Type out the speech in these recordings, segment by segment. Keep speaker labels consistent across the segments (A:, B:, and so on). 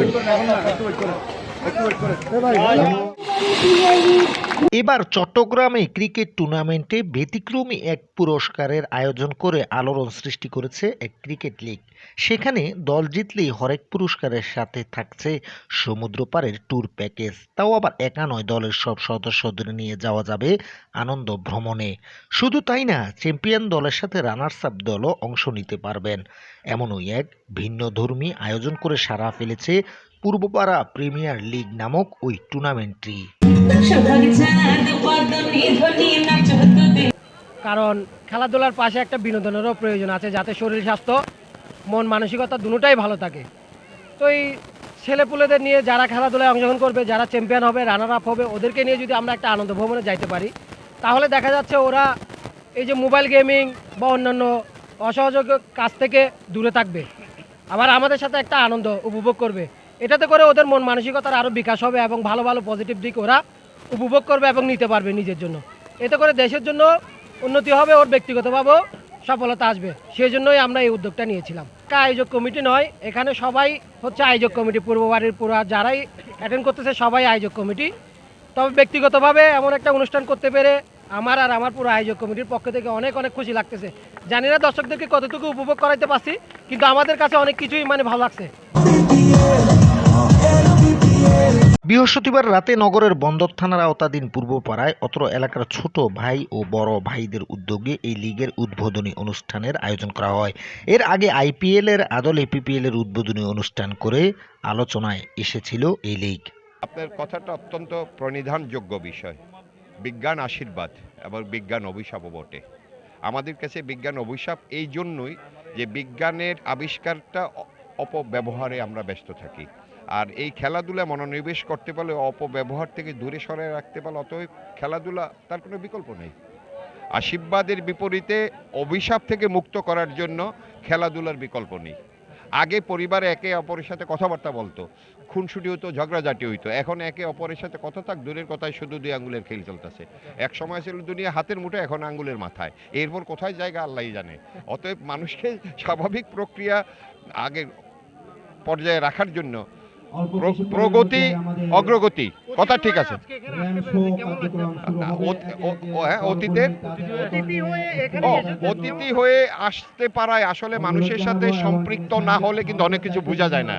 A: রাখি এবার চট্টগ্রামে ক্রিকেট টুর্নামেন্টে ব্যতিক্রমী এক পুরস্কারের আয়োজন করে আলোড়ন সৃষ্টি করেছে এক ক্রিকেট লিগ সেখানে দল জিতলেই হরেক পুরস্কারের সাথে থাকছে সমুদ্রপারের ট্যুর প্যাকেজ তাও আবার একা নয় দলের সব সদস্যদের নিয়ে যাওয়া যাবে আনন্দ ভ্রমণে শুধু তাই না চ্যাম্পিয়ন দলের সাথে রানার্স আপ দলও অংশ নিতে পারবেন এমনই এক ভিন্নধর্মী আয়োজন করে সারা ফেলেছে পূর্বপাড়া প্রিমিয়ার লিগ নামক ওই টুর্নামেন্টটি
B: কারণ খেলাধুলার পাশে একটা বিনোদনেরও প্রয়োজন আছে যাতে শরীর স্বাস্থ্য মন মানসিকতা দুটাই ভালো থাকে তো এই ছেলেপুলেদের নিয়ে যারা খেলাধুলায় অংশগ্রহণ করবে যারা চ্যাম্পিয়ন হবে রানার আপ হবে ওদেরকে নিয়ে যদি আমরা একটা আনন্দ ভ্রমণে যাইতে পারি তাহলে দেখা যাচ্ছে ওরা এই যে মোবাইল গেমিং বা অন্যান্য অসহযোগ কাজ থেকে দূরে থাকবে আবার আমাদের সাথে একটা আনন্দ উপভোগ করবে এটাতে করে ওদের মন মানসিকতার আরও বিকাশ হবে এবং ভালো ভালো পজিটিভ দিক ওরা উপভোগ করবে এবং নিতে পারবে নিজের জন্য এতে করে দেশের জন্য উন্নতি হবে ওর ব্যক্তিগতভাবেও সফলতা আসবে সেই জন্যই আমরা এই উদ্যোগটা নিয়েছিলাম আয়োজক কমিটি নয় এখানে সবাই হচ্ছে আয়োজক কমিটি পূর্ব বাড়ির পুরা যারাই অ্যাটেন্ড করতেছে সবাই আয়োজক কমিটি তবে ব্যক্তিগতভাবে এমন একটা অনুষ্ঠান করতে পেরে আমার আর আমার পুরো আয়োজক কমিটির পক্ষ থেকে অনেক অনেক খুশি লাগতেছে জানি না দর্শকদেরকে কতটুকু উপভোগ করাইতে পারছি কিন্তু আমাদের কাছে অনেক কিছুই মানে ভালো লাগছে
A: বৃহস্পতিবার রাতে নগরের বন্দর থানার আওতাধীন পূর্বপাড়ায় অত্র এলাকার ছোট ভাই ও বড় ভাইদের উদ্যোগে এই লীগের উদ্বোধনী অনুষ্ঠানের আয়োজন করা হয় এর আগে আইপিএল এর আদল এপিপিএল এর উদ্বোধনী অনুষ্ঠান করে আলোচনায় এসেছিল এই লীগ
C: আপনার কথাটা অত্যন্ত প্রণিধানযোগ্য বিষয় বিজ্ঞান আশীর্বাদ এবং বিজ্ঞান অভিশাপও বটে আমাদের কাছে বিজ্ঞান অভিশাপ এই জন্যই যে বিজ্ঞানের আবিষ্কারটা অপব্যবহারে আমরা ব্যস্ত থাকি আর এই খেলাধুলা মনোনিবেশ করতে পারলে অপব্যবহার থেকে দূরে সরে রাখতে পারলে অতএব খেলাধুলা তার কোনো বিকল্প নেই আশীর্বাদের বিপরীতে অভিশাপ থেকে মুক্ত করার জন্য খেলাধুলার বিকল্প নেই আগে পরিবার একে অপরের সাথে কথাবার্তা বলতো খুনসুটি হতো ঝগড়াঝাটি হইতো এখন একে অপরের সাথে কথা থাক দূরের কথায় শুধু দুই আঙ্গুলের খেল চলতেছে এক সময় ছিল দুনিয়া হাতের মুঠে এখন আঙ্গুলের মাথায় এরপর কোথায় জায়গা আল্লাহ জানে অতএব মানুষকে স্বাভাবিক প্রক্রিয়া আগে পর্যায়ে রাখার জন্য প্রগতি অগ্রগতি কথা ঠিক আছে অতীতের হ্যাঁ, অতিথি হয়ে আসতে পারায় আসলে মানুষের সাথে সম্পৃক্ত না হলে কিন্তু অনেক কিছু বোঝা যায় না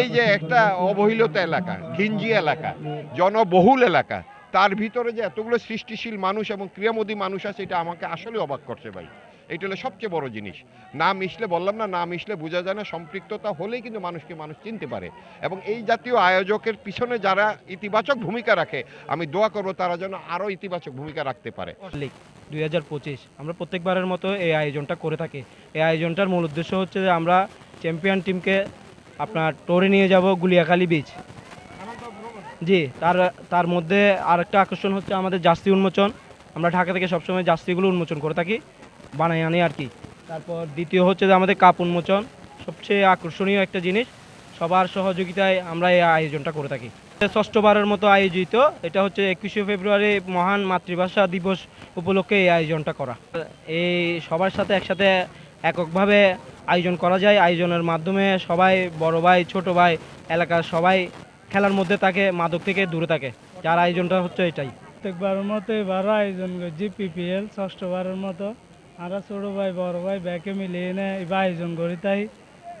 C: এই যে একটা অবহেলিত এলাকা ঘিঞ্জি এলাকা জনবহুল এলাকা তার ভিতরে যে এতগুলো সৃষ্টিশীল মানুষ এবং ক্রিয়ামোদী মানুষ আছে এটা আমাকে আসলে অবাক করছে ভাই এইটা হলো সবচেয়ে বড় জিনিস না মিশলে বললাম না না মিশলে বোঝা যায় না সম্পৃক্ততা হলেই কিন্তু মানুষকে মানুষ চিনতে পারে এবং এই জাতীয় আয়োজকের পিছনে যারা ইতিবাচক ভূমিকা রাখে আমি দোয়া করব তারা যেন আরও ইতিবাচক ভূমিকা রাখতে পারে
D: দুই হাজার পঁচিশ আমরা প্রত্যেকবারের মতো এই আয়োজনটা করে থাকি এই আয়োজনটার মূল উদ্দেশ্য হচ্ছে যে আমরা চ্যাম্পিয়ন টিমকে আপনার টোরে নিয়ে যাব গুলিয়াখালি বিচ জি তার তার মধ্যে আরেকটা আকর্ষণ হচ্ছে আমাদের জাস্তি উন্মোচন আমরা ঢাকা থেকে সবসময় জাস্তিগুলো উন্মোচন করে থাকি বানাই আনি আর কি তারপর দ্বিতীয় হচ্ছে যে আমাদের কাপ উন্মোচন সবচেয়ে আকর্ষণীয় একটা জিনিস সবার সহযোগিতায় আমরা এই আয়োজনটা করে থাকি ষষ্ঠবারের মতো আয়োজিত এটা হচ্ছে একুশে ফেব্রুয়ারি মহান মাতৃভাষা দিবস উপলক্ষে এই আয়োজনটা করা এই সবার সাথে একসাথে এককভাবে আয়োজন করা যায় আয়োজনের মাধ্যমে সবাই বড় ভাই ছোট ভাই এলাকার সবাই খেলার মধ্যে থাকে মাদক থেকে দূরে থাকে যার আয়োজনটা হচ্ছে এটাই
E: প্রত্যেকবারের মতো এবারও আয়োজন করছি পিপিএল ষষ্ঠবারের মতো আরা ছোটো ভাই বড় ভাই ব্যাকে মিলিয়ে নেয় বা আয়োজন করি তাই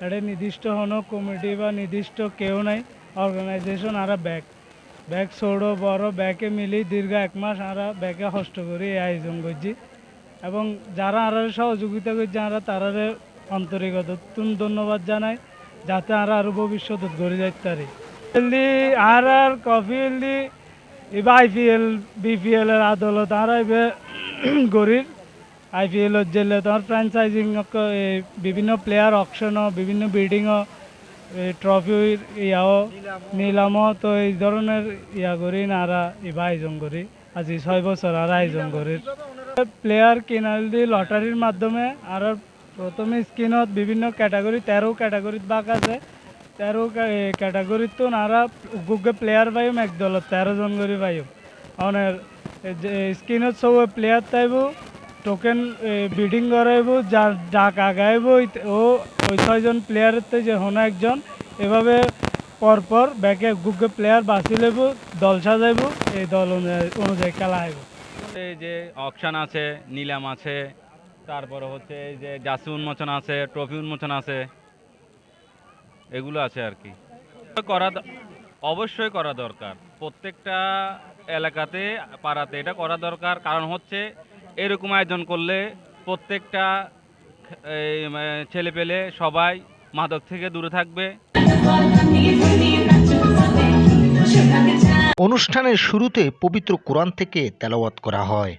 E: এটা নির্দিষ্ট হন কমিটি বা নির্দিষ্ট কেউ নাই অর্গানাইজেশন আরা ব্যাক ব্যাক ছোট বড় ব্যাকে মিলি দীর্ঘ এক মাস আরা ব্যাকে হস্ত করি এই আয়োজন করছি এবং যারা আর সহযোগিতা করছে আমরা তারারে আন্তরিকত ধন্যবাদ জানাই যাতে আর আরও ভবিষ্যৎ গড়ে যাইতে পারি আর আর কফি হেলদি এবার আইপিএল এর আদালত আর এবার গরিব আইপিএল যেলে তোমার ফ্র্যাঞ্চাইজিং বিভিন্ন প্লেয়ার অকশনও বিভিন্ন বিল্ডিংও ট্রফি ইয়াও নিলামও তো এই ধরনের ইয়া করি না আর ইভা আয়োজন করি আজ ছয় বছর আর আয়োজন করি প্লেয়ার কিনাল দি লটারির মাধ্যমে আর প্রথমে স্কিনত বিভিন্ন ক্যাটাগরি তেরো ক্যাটাগরিত বাক আছে তেরো ক্যাটাগরিত তো নারা গুগে প্লেয়ার পাইম এক দলত তেরো জন করে পাইম অনের স্কিনত সব প্লেয়ার তাইব টোকেন বিডিং করাইব যা ডাক আগাইব ও ওই ছয়জন প্লেয়ারতে যে হোনা একজন এভাবে পরপর ব্যাকে গুগে প্লেয়ার বাছি লেব দল সাজাইব এই দল অনুযায়ী অনুযায়ী খেলা আইব
F: এই যে অকশান আছে নিলাম আছে তারপরে হচ্ছে এই যে জাসু উন্মোচন আছে ট্রফি উন্মোচন আছে এগুলো আছে আর কি করা অবশ্যই করা দরকার প্রত্যেকটা এলাকাতে পাড়াতে এটা করা দরকার কারণ হচ্ছে এরকম আয়োজন করলে প্রত্যেকটা ছেলে পেলে সবাই মাদক থেকে দূরে থাকবে
A: অনুষ্ঠানের শুরুতে পবিত্র কোরআন থেকে তেলাওয়াত করা হয়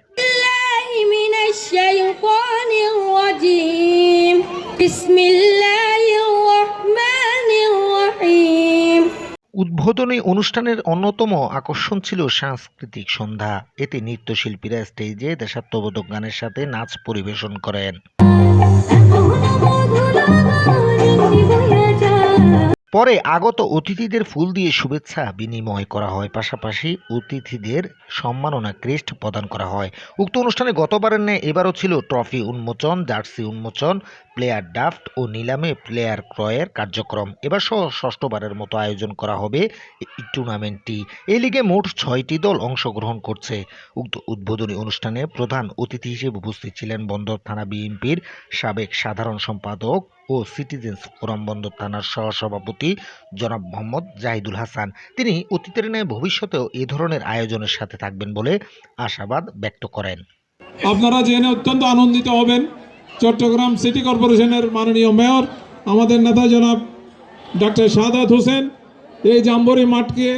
A: উদ্বোধনী অনুষ্ঠানের অন্যতম আকর্ষণ ছিল সাংস্কৃতিক সন্ধ্যা এতে নৃত্যশিল্পীরা স্টেজে দেশাত্মবোধক গানের সাথে নাচ পরিবেশন করেন পরে আগত অতিথিদের ফুল দিয়ে শুভেচ্ছা বিনিময় করা হয় পাশাপাশি অতিথিদের সম্মাননা ক্রেস্ট প্রদান করা হয় উক্ত অনুষ্ঠানে গতবারের ন্যায় এবারও ছিল ট্রফি উন্মোচন জার্সি উন্মোচন প্লেয়ার ড্রাফট ও নিলামে প্লেয়ার ক্রয়ের কার্যক্রম এবার সহ ষষ্ঠবারের মতো আয়োজন করা হবে এই টুর্নামেন্টটি এই লিগে মোট ছয়টি দল অংশগ্রহণ করছে উক্ত উদ্বোধনী অনুষ্ঠানে প্রধান অতিথি হিসেবে উপস্থিত ছিলেন বন্দর থানা বিএনপির সাবেক সাধারণ সম্পাদক ও সিটিজেন্স ফোরাম বন্দর থানার সহসভাপতি জনাব মোহাম্মদ জাহিদুল হাসান তিনি অতীতের ন্যায় ভবিষ্যতেও এ ধরনের আয়োজনের সাথে থাকবেন বলে আশাবাদ ব্যক্ত করেন
G: আপনারা জেনে অত্যন্ত আনন্দিত হবেন চট্টগ্রাম সিটি কর্পোরেশনের মাননীয় মেয়র আমাদের নেতা জনাব ডাক্তার সাদাত হোসেন এই জাম্বরি মাঠকে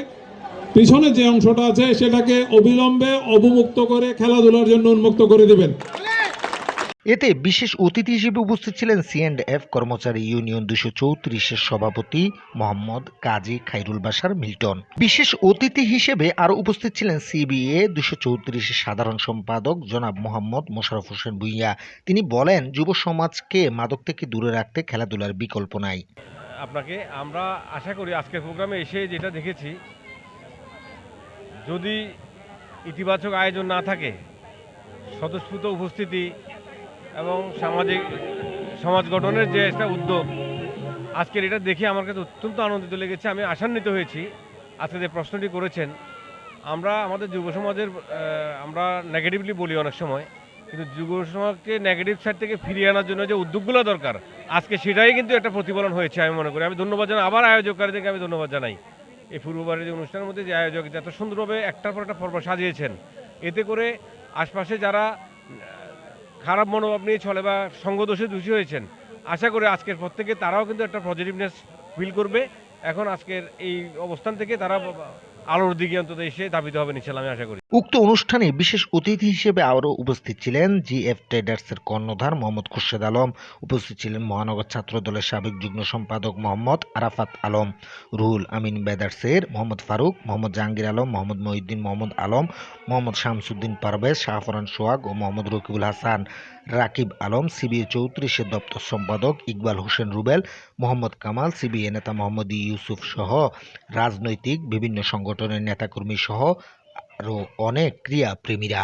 G: পিছনে যে অংশটা আছে সেটাকে অবিলম্বে অবমুক্ত করে খেলাধুলার জন্য উন্মুক্ত করে দেবেন
A: এতে বিশেষ অতিথি হিসেবে উপস্থিত ছিলেন সি এফ কর্মচারী ইউনিয়ন দুশো চৌত্রিশের সভাপতি মোহাম্মদ কাজী খাইরুল বাসার মিল্টন বিশেষ অতিথি হিসেবে আরও উপস্থিত ছিলেন সিবিএ দুশো চৌত্রিশের সাধারণ সম্পাদক জনাব মোহাম্মদ মোশারফ হোসেন ভুইয়া তিনি বলেন যুব সমাজকে মাদক থেকে দূরে রাখতে খেলাধুলার বিকল্প নাই
H: আপনাকে আমরা আশা করি আজকের প্রোগ্রামে এসে যেটা দেখেছি যদি ইতিবাচক আয়োজন না থাকে স্বতঃস্ফূর্ত উপস্থিতি এবং সামাজিক সমাজ গঠনের যে একটা উদ্যোগ আজকের এটা দেখে আমার কাছে অত্যন্ত আনন্দিত লেগেছে আমি আশান্বিত হয়েছি আজকে যে প্রশ্নটি করেছেন আমরা আমাদের যুব সমাজের আমরা নেগেটিভলি বলি অনেক সময় কিন্তু যুব সমাজকে নেগেটিভ সাইড থেকে ফিরিয়ে আনার জন্য যে উদ্যোগগুলো দরকার আজকে সেটাই কিন্তু একটা প্রতিফলন হয়েছে আমি মনে করি আমি ধন্যবাদ জানাই আবার আয়োজককারীদেরকে আমি ধন্যবাদ জানাই এই পূর্ববারের যে অনুষ্ঠানের মধ্যে যে আয়োজক এত সুন্দরভাবে একটার পর একটা পর্ব সাজিয়েছেন এতে করে আশপাশে যারা খারাপ মনোভাব নিয়ে চলে বা সঙ্গদোষে দোষী হয়েছেন আশা করি আজকের পর থেকে তারাও কিন্তু একটা পজিটিভনেস ফিল করবে এখন আজকের এই অবস্থান থেকে তারা আলোর দিকে অন্তত এসে ধাবিত হবে ইনশাল্লাহ আমি আশা করি
A: উক্ত অনুষ্ঠানে বিশেষ অতিথি হিসেবে আরও উপস্থিত ছিলেন জি এফ এর কর্ণধার মোহাম্মদ খুরশেদ আলম উপস্থিত ছিলেন মহানগর ছাত্র দলের সাবেক যুগ্ম সম্পাদক মোহাম্মদ আরাফাত আলম রুহুল আমিন বেদার্স এর মোহাম্মদ ফারুক মোহাম্মদ জাহাঙ্গীর আলম মোহাম্মদ মহিউদ্দিন মোহাম্মদ আলম মোহাম্মদ শামসুদ্দিন পারভেজ শাহফরান সোহাগ ও মোহাম্মদ রকিবুল হাসান রাকিব আলম সিবিএ চৌত্রিশের দপ্তর সম্পাদক ইকবাল হোসেন রুবেল মোহাম্মদ কামাল সিবিএ নেতা মোহাম্মদ ইউসুফ সহ রাজনৈতিক বিভিন্ন সংগঠনের নেতাকর্মী সহ আরও অনেক প্রেমীরা